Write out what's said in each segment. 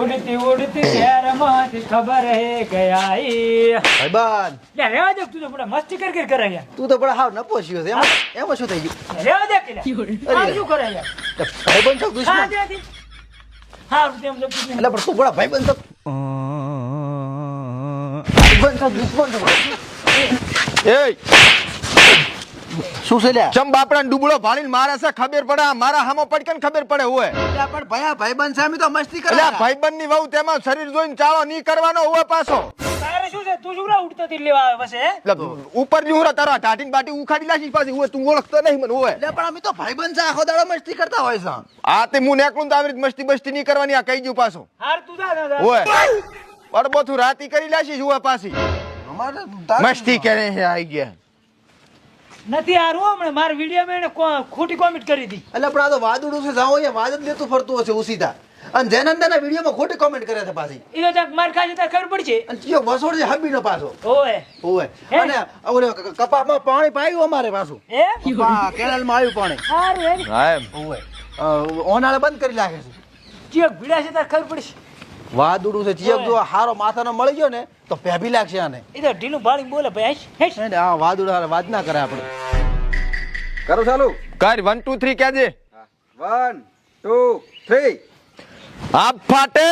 ઉડતી ઉડતી શહેરમાંથી ખબર હે ગયા ભાઈબાન ભાઈબંધ. લે, રેવા દે તું તો બડા મસ્તી કર કર કરે યાર તું તો બડા હાવ ન પોસ્યો છે એમાં એમાં શું થઈ ગયું? રેવા દે કે લે. આ શું કરે યાર ભાઈબન ભાઈબંધ છો દુશ્મન. હા તેમ તો કીધું. એટલે પણ તું બડા ભાઈબન છો ભાઈબન છો દુશ્મન છો. એ શું છે લ્યા? ચમ બાપડા ડુબળો ભાળીને મારે છે ખબર પડે આ મારા હામો પટકન ખબર પડે હોય પણ ભયા ભાઈબંધ સામે તો મસ્તી કરે ભાઈબંધની વહુ તેમાં શરીર જોઈને ચાળો ની કરવાનો હોય પાછો. તારે શું છે? તું શું ઉડતો તી લેવા આવે પછી ઉપરની ઉરા તારા ટાટીન બાટી ઉખાડી લાશી પાછી હોય તું ઓળખતો નહીં મને હોય એટલે પણ અમે તો ભાઈબંધ છે આખો દાડો મસ્તી કરતા હોય છે. આ તે હું નેકળું તો આવી રીતે મસ્તી બસ્તી નહીં કરવાની આ કહી ગયું પાછું. હાર તું જા દાદા. હોય અડબોથું રાતી કરી લાશી હોય પાછી. અમારે મસ્તી કરે છે આઈ ગયા. નથી હારું હમણાં મારા વિડીયોમાં એને કો- ખોટી કોમેન્ટ કરી હતી એટલે પણ આ તો વાદળું છે જાઓ અહીંયા વાદ જ લેતું ફરતું હશે ઉસીતા અને જૈનંદાના વિડીયોમાં ખોટી કોમેન્ટ કરે છે પાછી. એ તો માર ખાશે તારે ખબર પડશે અને જો વસોડ છે હબીનો પાછો. ઓએ ઓએ અને ઓલે કપામાં કપાસમાં પાણી પાયું અમારે પાછું. એ કપા- કેનાલમાં આવ્યું પાણી. હારું હે હા એમ. ઓનાળે બંધ કરી નાખે છે. જે ભીડા છે તારે ખબર પડશે વાદળું છે. ચિયક જો હારો માથાનો મળી ગયો ને તો પેભી લાગશે આને. એ તો ઢીલું ભાળી બોલે ભાઈ હેશ. એને આ વાદળ હારે વાત ના કરે આપણે. કરો ચાલુ? કર વન ટુ થ્રી કેજે વન ટુ થ્રી આપ ફાટે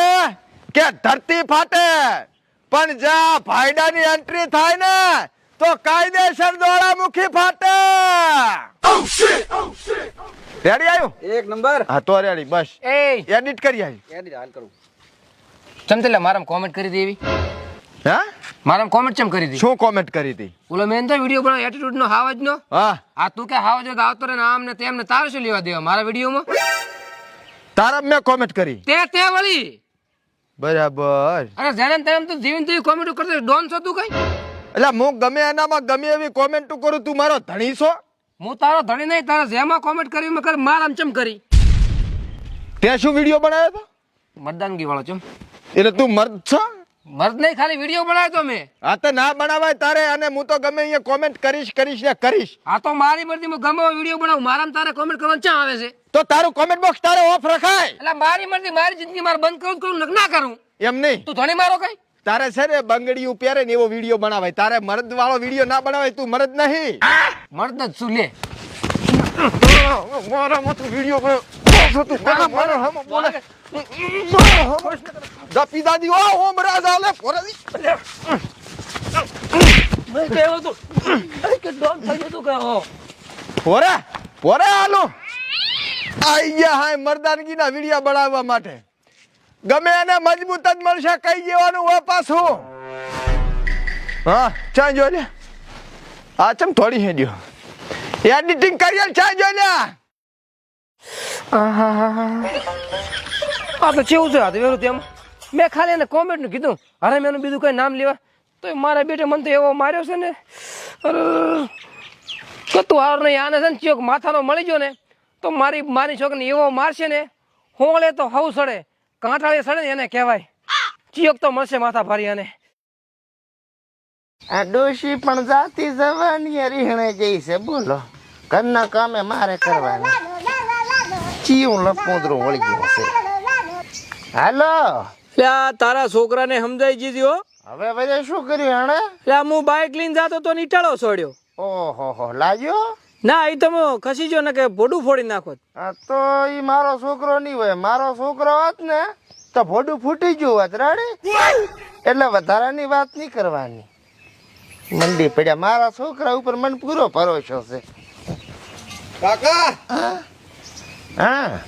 કે ધરતી ફાટે? પણ જા ભાઈડાની એન્ટ્રી થાય ને તો કાયદેસર દોડામુખી ફાટે. રેડી આવ્યું? એક નંબર. હા તો રેડી બસ. એ. એડિટ કરી આવી. એની હાલ કરું. ચમતેલા મારામ કોમેન્ટ કરી દેવી હા? મારામાં કોમેન્ટ ચમ કરી હતી શું કોમેન્ટ કરી હતી ઓલો મેં તો વીડિયો બનાવ એટીટ્યુડ નો હાવજ નો. હા. આ તું કે હાવજ હોય તો આવતો રે ને આમ ને તેમ ને તારે શું લેવા દેવા મારા વિડીયોમાં તારા મેં કોમેન્ટ કરી. તે તે વળી. બરાબર. અરે જેને તેમ તું જીવન તું કોમેન્ટ કરતો ડોન છો તું કઈ? એટલે હું ગમે એનામાં ગમે એવી કોમેન્ટ કરું તું મારો ધણી છો? હું તારો ધણી નહીં તારા જેમાં કોમેન્ટ કરી મેં કર માર આમ ચમ કરી? તે શું વીડિયો બનાવ્યો હતો મતદાનગી વાળો ચમ. એટલે તું મર્દ છો? મર્દ નહીં ખાલી વીડિયો બનાવ્યો તો મેં. આ તો ના બનાવાય તારે અને હું તો ગમે અહીંયા કોમેન્ટ કરીશ કરીશ ને કરીશ. આ તો મારી મરજી હું ગમે વીડિયો બનાવું. મારામાં તારે કોમેન્ટ કરવાનું ચા આવે છે? તો તારું કોમેન્ટ બોક્સ તારે ઓફ રખાય. એટલે મારી મરજી મારી જિંદગી મારે બંધ કરું કરું ના કરું. એમ નહીં. તું ધણી મારો કઈ? તારે છે ને બંગડીયું પહેરે ને એવો વીડિયો બનાવાય. તારે મર્દ વાળો વીડિયો ના બનાવાય તું મર્દ નહીં. મર્દ જ શું લે. મારા મત વીડિયો મારા મારા હમ બોલે દપી દાદી ઓ ઓમ રાજા લે પોરાદી મેં કહેવું તું કે ડોન થઈ તું કે હો પોરે પોરે હાલો. આઈ ગયા હાય મર્દાનગીના વિડિયા બનાવવા માટે. ગમે એને મજબૂત જ મળશે, કઈ જવાનું હોય પાછું. હા ચા જો લે. આ ચમ થોડી હેડ્યો. એડિટિંગ કરી ચા જો લે. આ તો કેવું છે તો વેરું તેમ. મેં ખાલી એને કોમેન્ટનું કીધું, અરે મેં બીજું કઈ નામ લેવા? તો મારા બેટે મને તો એવો માર્યો છે ને. અરે, તું હાર નહીં, આને છે ને ચોક માથાનો મળી ગયો ને, તો મારી મારી છોકરીને એવો મારશે ને, હોળે તો હવ સડે કાંઠાળી સડે ને એને કહેવાય. ચિયોક તો મળશે માથા ભારી આને. આ ડોશી પણ જાતી જવાની રીહણે જઈ છે, બોલો. ઘરના કામે મારે કરવાના? ચીયું લપોદરું વળી ગયું છે હાલો. લે આ તારા છોકરાને સમજાઈ ગઈ હવે બધા શું કર્યું હણે લે હું બાઇક લઈને જાતો તો નીટાળો છોડ્યો. ઓહો હો લાગ્યો? ના એ તમે ખસી જો ને કે ભોડું ફોડી નાખો. આ તો ઈ મારો છોકરો નહીં હોય. મારો છોકરો હોત ને તો ભોડું ફૂટી ગયું હોત રાડી એટલે વધારાની વાત નહીં કરવાની. મંડી પડ્યા. મારા છોકરા ઉપર મન પૂરો ભરોસો છે. કાકા! હા.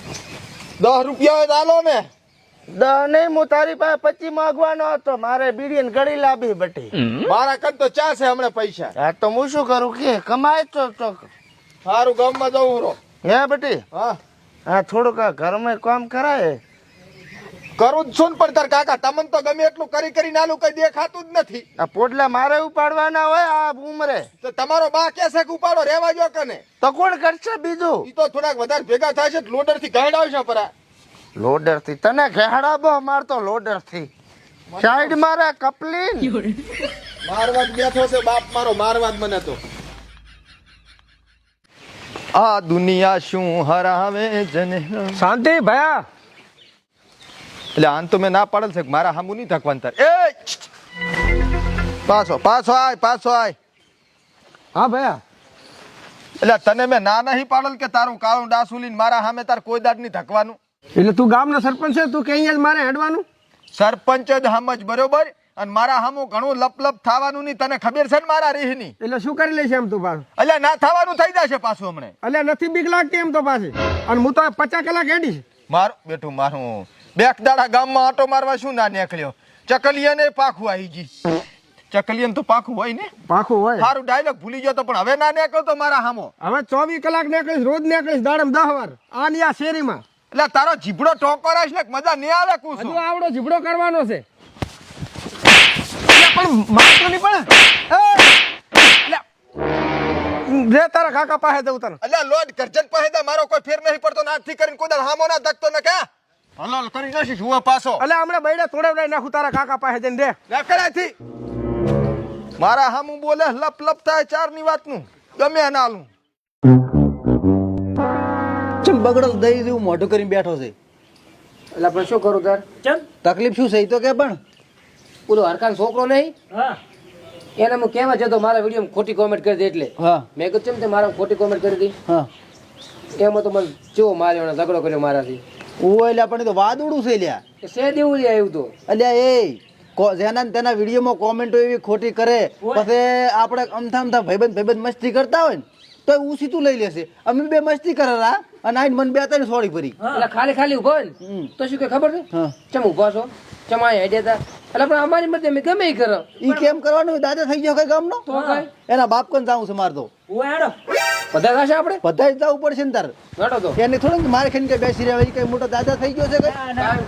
દસ રૂપિયા હોય ચાલો ને. દહ નહીં હું તારી પાસે પચી માંગવાનો હતો. મારે બીડી ને ગળી લાવી બટી મારા કન તો ચા છે હમણાં પૈસા. હા તો હું શું કરું? કે કમાય તો તો સારું ગામમાં જવું રો હે બટી? હા. હા થોડુંક ઘરમાં કામ કરાય. કરું જ છું ને પણ તાર કાકા તમને તો ગમે એટલું કરી કરી નાલું કઈ દેખાતું જ નથી. આ પોડલા મારે ઉપાડવાના હોય આ ઉમરે. તો તમારો બા કે છે કે ઉપાડો રેવા જો કને. તો કોણ કરશે બીજું? ઈ તો થોડાક વધારે ભેગા થાય છે લોડરથી ગાંડ આવશે પરા. લોડરથી તને ઘેડાબો માર તો લોડરથી સાઈડ મારે કપલીન. મારવાદ બેઠો છે બાપ મારો મારવાજ મને તો. આ દુનિયા શું હરાવે જને? શાંતિ ભયા. એટલે આન તો મેં ના પાડેલ છે કે મારા હામું નહીં થકવાનું તાર. એ પાછો પાછો આય પાછો આય. હા ભયા. એટલે તને મેં ના નહીં પાડેલ કે તારું કાળું ડાસુ લઈને મારા સામે તાર કોઈ દાડ નહીં ધકવાનું એટલે તું ગામનો સરપંચ છે? તું કે અહીંયા જ મારે હેડવાનું? સરપંચ જ સમજ બરોબર અને મારા હામું ઘણું લપ લપ થવાનું નહીં. તને ખબર છે ને મારા રીહની? એટલે શું કરી લેશે એમ તું પાછું? એટલે ના થવાનું થઈ જશે પાછું હમણે. એટલે નથી બીક લાગતી એમ તો પાછી. અને હું તો પચાસ કલાક હેડીશ. મારું બેઠું મારું. બેક દાડા ગામમાં આટો મારવા શું ના નીકળ્યો? ચકલિયાને પાખું આવી ગઈ. ચકલિયન તો પાખું હોય ને? પાખું હોય. સારું ડાયલોગ ભૂલી ગયો તો પણ હવે ના નીકળતો તો મારા હામો. હવે ચોવીસ કલાક નીકળીશ રોજ નીકળીશ દાડમ દહ વાર. આ આ શેરીમાં. એટલે તારો જીભડો ટોકો રાખ ને મજા નહીં આવે કું હજુ આવડો જીભડો કરવાનો છે. પણ મારતો નહીં પણ! રે તારા કાકા પાસે જવું તને. એટલે લોડ કરજન પાસે મારો કોઈ ફેર નહીં પડતો નાથી કરીને કોઈ દાડ હામો ના ધકતો ને કે હલાલ કરી નાખી જુઓ પાછો. એટલે હમણાં બૈડા તોડાવડાઈ નાખું તારા કાકા પાસે જઈને દે લેકડાથી મારા હામું બોલે લપ લપ થાય ચારની વાતનું ગમે ના હાલું. ચમ બગડો દઈ જેવું મોઢું કરીને બેઠો છે. એટલે પણ શું કરું તાર? ચમ. તકલીફ શું છે ઈ તો કે પણ. ઓલો હરકાન છોકરો નહીં? હા. એને હું કહેવા જતો મારા વીડિયો ખોટી કોમેન્ટ કરી દે એટલે. હા. મેં કીધું ચમ તે મારા ખોટી કોમેન્ટ કરી દી. હા. એમાં તો મને ચેવો માર્યો ને ઝઘડો કર્યો મારાથી. ઓ એટલે આપણે તો વાદળું છે લ્યા. દેવું આવ્યું તો? અલ્યા એ જેના તેના વિડીયોમાં કોમેન્ટો એવી ખોટી કરે પછી આપણે અમથા અમથા ભાઈબંધ ભાઈબંધ મસ્તી કરતા હોય ને તો હું સીધું લઈ લેશે. અમે બે મસ્તી કરેલા અને આઈને મને બે ત્રણ સોળી ભરી. એટલે ખાલી ખાલી ઊભો હોય ને? તો શું કે ખબર છે? ચમ ઊભા છો? ચમ આ હેડ્યા એટલે પણ અમારી મતે અમે ગમે એ કરો. ઈ કેમ કરવાનું? દાદા થઈ ગયો કઈ ગામનો? નો એના બાપ કોણ જાવું છે માર તો. ઓય હેડો. બધા થશે આપણે? બધા જ જવું પડશે ને તાર. નડો તો. એને થોડું મારે ખાઈને કઈ બેસી રહ્યા કઈ મોટો દાદા થઈ ગયો છે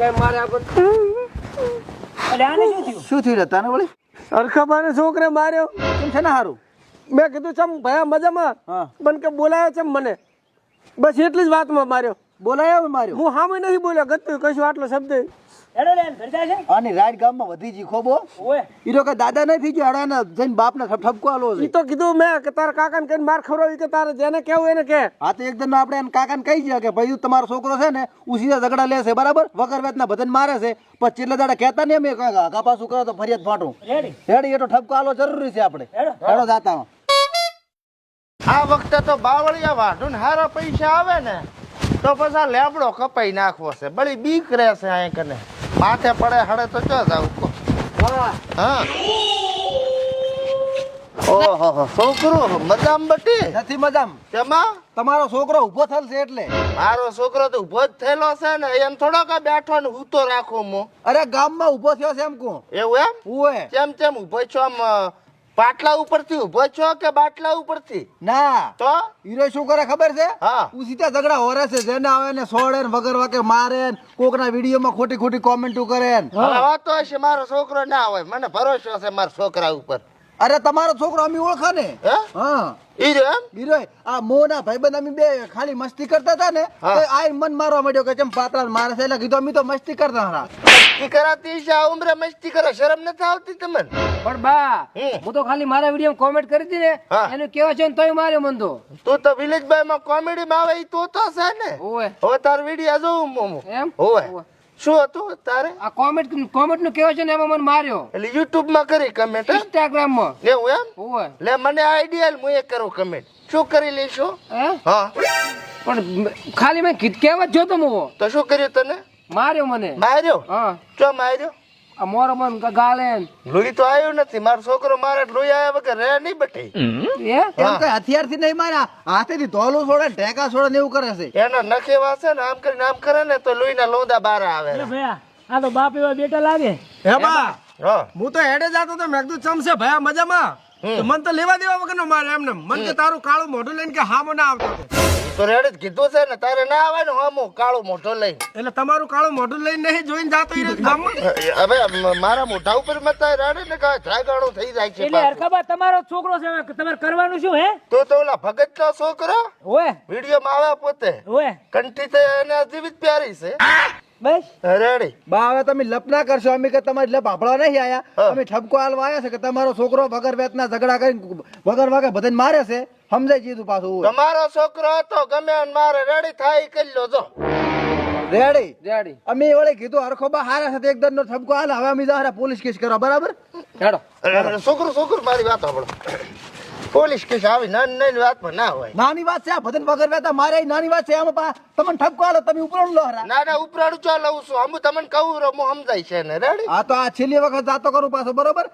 કઈ મારે આપણે શું થયું? શું થયું રે તને વળી? અરખાબાને છોકરે માર્યો. કેમ છે ને હારું? મેં કીધું ચમ ભયા મજામાં? હા. બન કે બોલાયો ચમ મને. બસ એટલી જ વાતમાં માર્યો. બોલાયો માર્યો? હું હામે નથી બોલ્યો ગતું કશું આટલો શબ્દ છે ગામમાં વધી જી ખોબો ઈ તો દાદા નહીં થઈ ગયો હડાને જઈને બાપને ઠપકો આલો ઈ તો કીધું મેં કે તારા કાકાને કઈ માર ખવડાવી કે તારે જેને કેવું એને કે. આ તો એકદમ આપણે એને કાકાને કહી દઈએ કે ભાઈ તમારો છોકરો છે ને ઉસીદા ઝઘડા લે છે બરાબર? વગર વેતના ભજન મારે છે. પછી છેલ્લે દાડા કહેતા નહીં અમે કાકા આગા પાછું કરો તો ફરિયાદ ફાટું. રેડી હેડી એ તો ઠપકો આલો જરૂરી છે આપણે. હેડો હેડો જાતા આ વખતે તો બાવળિયા વાઢું ને હારા પૈસા આવે ને તો પછી આ લેબડો કપાઈ નાખવો છે. બળી બીક રહેશે અહીં કને. માથે પડે હડે તો ચો જાવ કો હા. ઓહો છોકરો મજામ બટી? નથી મજામ. તેમાં તમારો છોકરો ઊભો થયેલ છે એટલે. મારો છોકરો તો ઊભો જ થયેલો છે ને એમ થોડોક કે બેઠો ને હું તો રાખું મો અરે ગામમાં ઊભો થયો છે એમ કહું. એવું એમ? ઉએ કેમ કેમ ઊભો છો આમ પાટલા ઉપરથી ઊભો છો કે બાટલા ઉપરથી? ના. તો? હીરો શું કરે ખબર છે? હા. ઉસીતા ઝઘડા હોરે છે જેને આવે ને સોડે ને વગર વાકે મારે ને કોકના વિડીયોમાં ખોટી ખોટી કોમેન્ટો કરે ને. હવે તો હશે મારો છોકરો ના હોય મને ભરોસો છે મારા છોકરા ઉપર. અરે તમારો છોકરો અમે ઓળખા ને હે? હા. ઈ રહ્યો એમ? હીરો આ મોના ભાઈબંધ અમે બે ખાલી મસ્તી કરતા હતા ને તો આ મન મારવા માંડ્યો કે ચમ મારે છે એટલે કીધું અમે તો મસ્તી કરતા હતા. મસ્તી કરાતી છે આ ઉંમરે મસ્તી કરો શરમ નથી આવતી તમને? પણ બા. હું તો ખાલી મારા વીડિયો કોમેન્ટ કરી હતી ને. એનું કેવા છે ને તોય માર્યો મન તો તું તો વિલેજભાઈ માં કોમેડી માં આવે ઈ તો તો છે ને. ઓય. હવે તાર વીડિયો જોઉં મોમો એમ? હોવે ઓવે. શું હતું તારે? આ કોમેન્ટ કોમેન્ટનું કેવો છે ને એમાં મને માર્યો. એટલે યુટ્યુબમાં કરી કમેન્ટ ઇન્સ્ટાગ્રામમાં એવું એમ? ઓય લે મને આઈડિયા હું એ કરું કમેન્ટ શું કરી લઈશું? હે? હા. પણ ખાલી મેં કેવા જ જોતો હું તો શું કર્યું તને? માર્યો મને. માર્યો? હા. ચો માર્યો? મોરો મન ગાલે લોહી તો આવ્યું નથી. મારો છોકરો મારે લોહી આવ્યા વગર રહે નહીં બટે એ એમ કઈ હથિયારથી નહીં માર્યા હાથેથી ધોલું છોડે ઢેકા છોડે ને એવું કરે છે. એના નખે વાસે ને આમ કરીને આમ કરે ને તો લોહીના લોંદા બાર આવે. એટલે ભયા આ તો બાપ એવા બેટા લાગે. હે બા. હું. તો હેડે જાતો તો મેં કીધું ચમશે ભયા મજામાં. તો મન તો લેવા દેવા વગર નો મારે એમને. મન કે તારું કાળું મોઢું લઈને કે હામો ના આવતો તે. રેડ જ કીધું છે ને તારે ના આવે ને હમું કાળું મોઢો લઈ એટલે તમારું કાળો મોઢો લઈને નહીં જોઈને જાતો હવે મારા મોઢા ઉપર મત રેડે ને કહે ધ્રાગાણું થઈ જાય છે એટલે હરખાબા તમારો છોકરો છે તમારે કરવાનું શું હે? તો તો ઓલા ભગત નો છોકરો? વીડિયો માં આવે પોતે. ઓય. કંઠી તો એને જીવિત પ્યારી છે. બસ. રેડી. બા હવે તમે લપ ના કરશો અમે કે તમારે લપ આપણા નહીં આયા. અમે ઠપકો હાલવા આવ્યા છે કે તમારો છોકરો વગર વેતના ઝઘડા કરીને વગર વાગે બધાને મારે છે. સમજાઈ જીધું પાછું તમારો છોકરો હતો ગમે મારે રેડી થાય કરી લો જો. રેડી રેડી અમે વળે કીધું હરખોબા હારા સાથે એક દંડનો ઠપકો હાલ હવે અમે જાહેર પોલીસ કેસ કરવા બરાબર? હેડો. છોકરું છોકરું મારી વાત સાંભળો. પોલીસ કેસ આવી નાની નાની વાતમાં ના હોય. નાની વાત છે આ ભજન વગર વેતા મારે નાની વાત છે આમાં પા તમને ઠપકો તમે ઉપર લો હરા. ના ના ઉપરાડું ચા લઉં છું. આમ તમને કહું હું સમજાય છે ને રેડી? આ તો આ છેલ્લી વખત જાતો કરું પાછો બરોબર?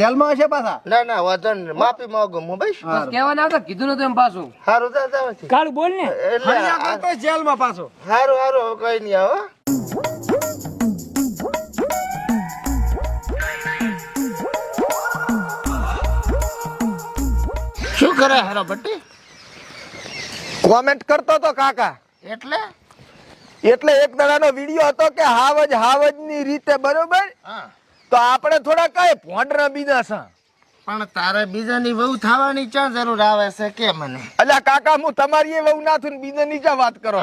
જેલમાં હશે પાછા. ના ના વજન માફી માંગો હું ભાઈ બસ કહેવા ના આવતા કીધું નતું એમ પાછું. સારું જા જાવ છે કાળું બોલ ને. એટલે જેલમાં પાછો. સારું સારું કઈ નહીં આવો કરે હારો ભટ્ટી? કોમેન્ટ કરતો તો કાકા. એટલે? એટલે એક દાડાનો વીડિયો હતો કે હાવજ હાવજની રીતે બરોબર? તો આપણે થોડા કઈ ભોંડરા બીજા છે. પણ તારે બીજાની વહુ થવાની ક્યાં જરૂર આવે છે કે મને? અલ્યા કાકા હું તમારી એ વહુ ના થયું ને બીજા નીચા વાત કરો?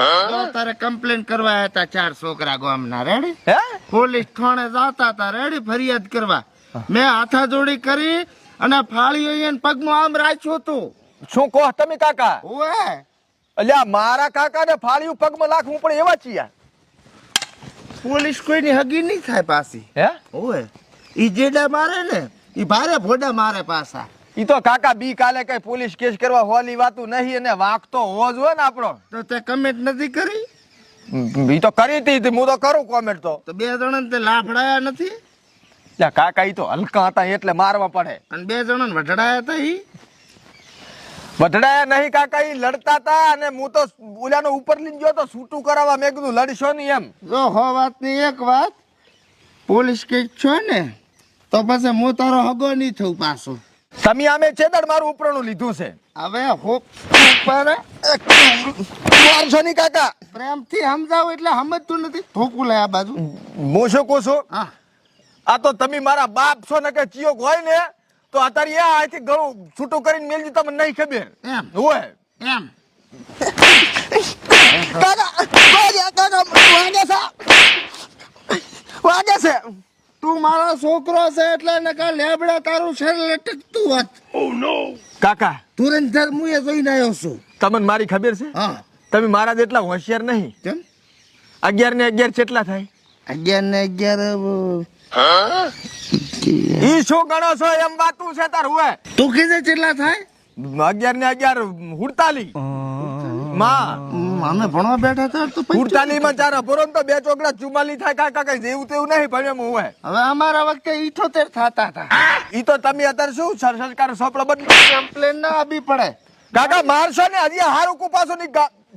તારે કમ્પ્લેન કરવા હતા ચાર છોકરા ગામના રેડી હે? પોલીસ થાણે જાતા હતા રેડી ફરિયાદ કરવા. મેં હાથાજોડી કરી અને ફાળીઓ એને પગમાં આમ રાખ્યું હતું. શું કહો તમે કાકા? ઓએ અલ્યા મારા કાકા ને ફાળ્યું પગમાં લાખવું પણ એવા છીએ. પોલીસ કોઈની હગી નહીં થાય પાછી. હે? ઓએ ઈ જેડા મારે ને ઈ ભારે ભોડા મારે પાછા. ઈ તો કાકા બી કાલે કઈ પોલીસ કેસ કરવા હોલી વાતું નહીં અને વાગતો હોવો જોઈએ ને આપણો. તો તે કમેન્ટ નથી કરી? ઈ તો કરી હતી તે હું તો કરું કોમેન્ટ તો બે જણાને તે લાફડાયા નથી? અલ્યા કાકા ઈ તો હલકા હતા એટલે મારવા પડે. અને બે જણાને વઢડાયા હતા ઈ? વઢડાયા નહીં કાકા ઈ લડતા હતા અને હું તો ઓલાનો ઉપર લઈને ગયો તો છૂટું કરાવવા મેં કીધું લડશો નહીં એમ. જો હો વાતની એક વાત. પોલીસ કે છો ને તો પછી હું તારો હગો નહીં થઉં પાછો. તમે આમે છેદડ મારું ઉપરણું લીધું છે. હવે હોક ઉપર મારશો નહીં કાકા. પ્રેમથી સમજાવું એટલે સમજતું નથી. થોકું લે આ બાજુ. હું શું કહું છું? હા. આ તો તમે મારા બાપ છો ને કે ચિયોક હોય ને તો અત્યારે એ અહીંથી ઘણું છૂટું કરીને મેલજી તમને નહીં ખબર. એમ. હોય. એમ. કાકા કાકા વાગે છે. વાગે છે. તું મારો છોકરો છે એટલે નકા લેબડા તારું શરીર લટકતું હોત. કાકા. તુરંતર હું એ જોઈને આવ્યો છું. તમને મારી ખબર છે? હા. તમે મારા જેટલા હોશિયાર નહીં. કેમ? અગિયાર ને અગિયાર કેટલા થાય. અગિયાર ને અગિયાર ઈ શું ગણો છો એમ વાતું છે તાર હોય તું કીધે કેટલા થાય અગિયાર ને અગિયાર હુડતાલી માં અમે ભણવા બેઠા હતા તો હુડતાલી માં ચાર અપરો તો બે ચોકડા ચુમ્માલી થાય કાકા કઈ જેવું તેવું નહીં ભણ્યો હું હોય હવે અમારા વખતે ઇઠોતેર થતા હતા ઈ તો તમે અત્યારે શું સર- સરકાર સોપડો બદલી કમ્પ્લેન ના આપવી પડે કાકા મારશો ને હજી હારું કુપાસો ની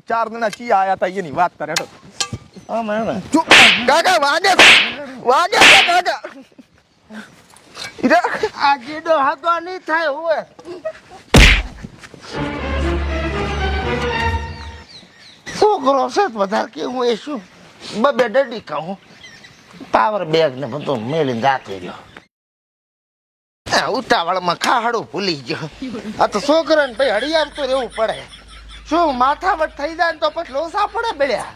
ચાર જણા ચી આયા હતા એની વાત કરે. ચૂપ. કાકા વાગે. વાગે કાકા. આ જેડો હગો નહીં થાય હોય છોકરો છે વધારે કે હું એ શું? બબે ડડી ખાઉં પાવર બેગ ને બધું મેલીને જાતી રહ્યો. આ ઉતાવળમાં ખાહાડું ભૂલી ગયો. આ તો છોકરાને ભાઈ હળિયાર તો રહેવું પડે. શું માથાવટ થઈ જાય ને તો પછી લોસા પડે બેડ્યા.